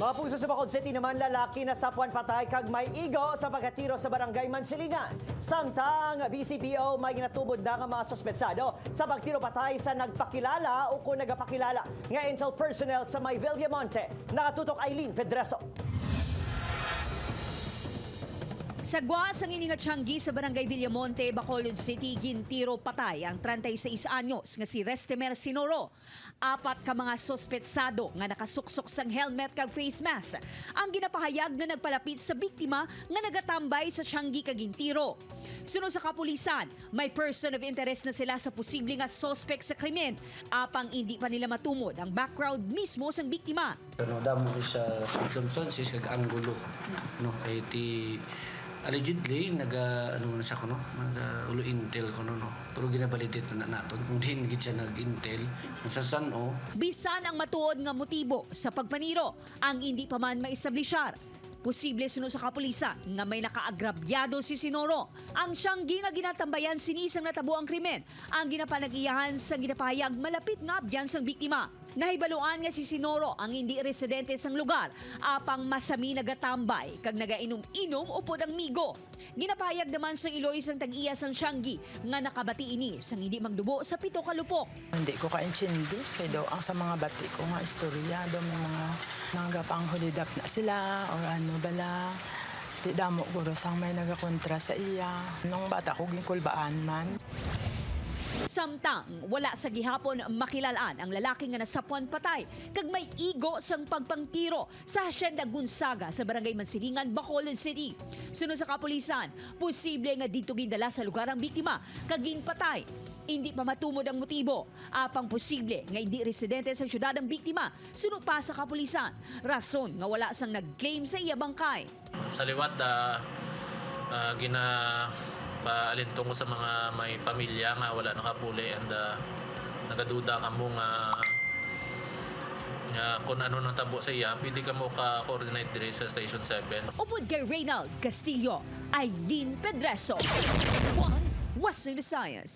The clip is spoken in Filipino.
Mga puso sa Bacol City naman lalaki na sapuan patay kag may igo sa pagkatiro sa barangay Mansilingan. Samtang BCPO may ginatubod na nga mga sospetsado sa pagtiro patay sa nagpakilala o kung nagapakilala nga intel personnel sa may Villamonte. Nakatutok Eileen Pedreso. Sa nga Tianggi sa Barangay Villamonte, Bacolod City, Gintiro patay ang 36 anyos nga si Restemer Sinoro. Apat ka mga sospetsado nga nakasuksok sang helmet kag face mask. Ang ginapahayag na nagpalapit sa biktima nga nagatambay sa Tianggi kag Gintiro. Sunod sa kapulisan, may person of interest na sila sa posible nga suspect sa krimen. Apang hindi pa nila matumod ang background mismo sang biktima. Ano, damo siya circumstances kag anggulo. No, kay ti allegedly naga ano na siya kuno, naga ulo intel kuno no. Pero ginabalitit na naton. Kung din gid siya nag-intel. Kung sa san o Bisan ang matuod nga motibo sa pagpaniro, ang hindi pa man maistablishar. Posible sunod sa kapulisan nga may nakaagrabyado si Sinoro. Ang siyanggi nga ginatambayan sinisang natabo ang krimen. Ang ginapanag-iyahan sa ginapahayag malapit nga abyan sang biktima. Nahibaluan nga si Sinoro ang hindi residente sang lugar apang masami nagatambay kag nagainom-inom upod ang migo. Ginapahayag naman sa Iloy sang tag-iya sang siyanggi nga nakabati ini sang hindi magdubo sa pito ka lupok. Hindi ko kaintindi. Kaya daw ang sa mga bati ko nga istorya daw mga nanggapang hulidap na sila or ano bala. Di damo guro sang may nagakontra sa iya. Nung bata ko ginkulbaan man. Samtang wala sa gihapon makilalaan ang lalaki nga nasapuan patay kag may igo sang pagpangtiro sa Hacienda Gonzaga sa Barangay Mansilingan, Bacolod City. Sunod sa kapulisan, posible nga dito gindala sa lugar ang biktima kag ginpatay. Hindi pa matumod ang motibo. Apang posible nga hindi residente sa syudad ang biktima. Sunod pa sa kapulisan. Rason nga wala sang nag-claim sa iya bangkay. sa liwat da ah, gina paalintong ko sa mga may pamilya nga wala nakapuli and uh, nagaduda ka mo nga nga kung ano nang tabo sa iya, pwede ka mo ka-coordinate dire sa Station 7. Upod kay Reynald Castillo, Eileen Pedreso. One, Western Visayas.